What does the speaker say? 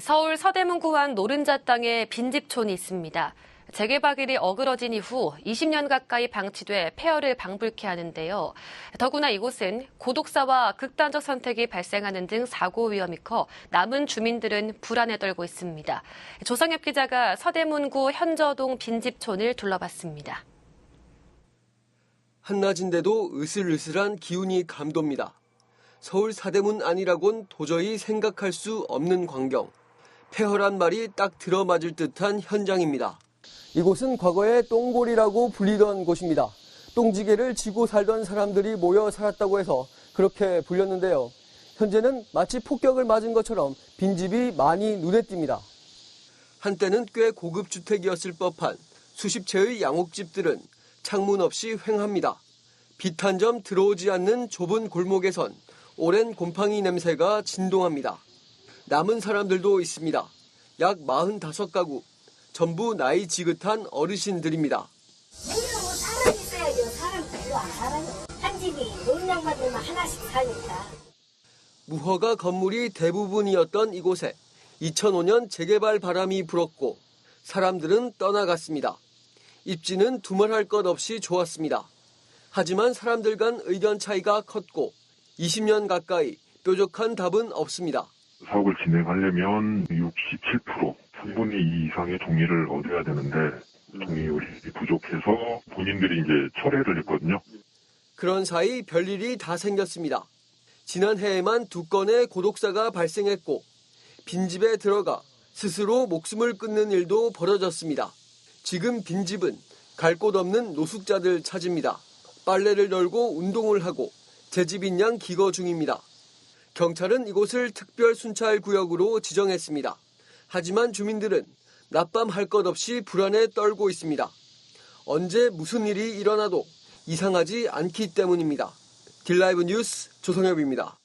서울 서대문구 한 노른자 땅에 빈집촌이 있습니다. 재개발이 어그러진 이후 20년 가까이 방치돼 폐허를 방불케 하는데요. 더구나 이곳은 고독사와 극단적 선택이 발생하는 등 사고 위험이 커 남은 주민들은 불안에 떨고 있습니다. 조성엽 기자가 서대문구 현저동 빈집촌을 둘러봤습니다. 한낮인데도 으슬으슬한 기운이 감돕니다. 서울 사대문 아니라곤 도저히 생각할 수 없는 광경. 폐허란 말이 딱 들어맞을 듯한 현장입니다. 이곳은 과거에 똥골이라고 불리던 곳입니다. 똥지개를 지고 살던 사람들이 모여 살았다고 해서 그렇게 불렸는데요. 현재는 마치 폭격을 맞은 것처럼 빈집이 많이 눈에 띕니다. 한때는 꽤 고급 주택이었을 법한 수십 채의 양옥집들은 창문 없이 횡합니다. 빛 한 점 들어오지 않는 좁은 골목에선 오랜 곰팡이 냄새가 진동합니다. 남은 사람들도 있습니다. 약 45가구. 전부 나이 지긋한 어르신들입니다. 그리고 사람 있어야죠. 사람 별로 안 살아요. 한 집이 논량만 되면 하나씩 사니까. 무허가 건물이 대부분이었던 이곳에 2005년 재개발 바람이 불었고 사람들은 떠나갔습니다. 입지는 두말할 것 없이 좋았습니다. 하지만 사람들 간 의견 차이가 컸고 20년 가까이 뾰족한 답은 없습니다. 사업을 진행하려면 67% 3분의 2 이상의 동의를 얻어야 되는데 동의율이 부족해서 본인들이 이제 철회를 했거든요. 그런 사이 별일이 다 생겼습니다. 지난해에만 두 건의 고독사가 발생했고 빈집에 들어가 스스로 목숨을 끊는 일도 벌어졌습니다. 지금 빈집은 갈 곳 없는 노숙자들 찾입니다. 빨래를 널고 운동을 하고 제 집인 양 기거 중입니다. 경찰은 이곳을 특별 순찰 구역으로 지정했습니다. 하지만 주민들은 낮밤 할 것 없이 불안에 떨고 있습니다. 언제 무슨 일이 일어나도 이상하지 않기 때문입니다. 딜라이브 뉴스 조성엽입니다.